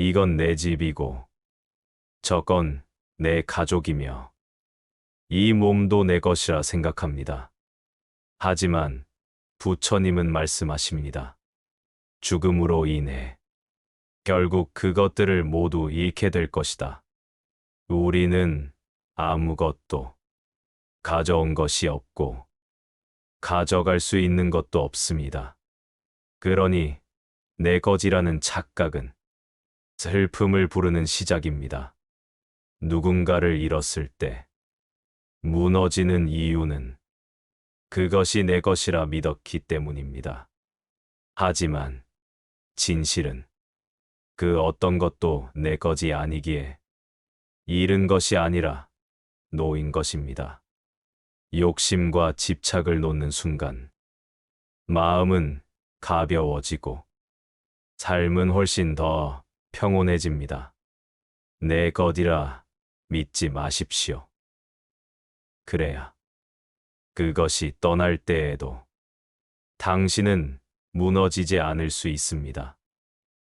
이건 내 집이고, 저건 내 가족이며, 이 몸도 내 것이라 생각합니다. 하지만 부처님은 말씀하십니다. 죽음으로 인해 결국 그것들을 모두 잃게 될 것이다. 우리는 아무것도 가져온 것이 없고 가져갈 수 있는 것도 없습니다. 그러니 내 것이라는 착각은 슬픔을 부르는 시작입니다. 누군가를 잃었을 때 무너지는 이유는 그것이 내 것이라 믿었기 때문입니다. 하지만 진실은 그 어떤 것도 내 것이 아니기에 잃은 것이 아니라 놓인 것입니다. 욕심과 집착을 놓는 순간 마음은 가벼워지고 삶은 훨씬 더 평온해집니다. 내 것이라 믿지 마십시오. 그래야 그것이 떠날 때에도 당신은 무너지지 않을 수 있습니다.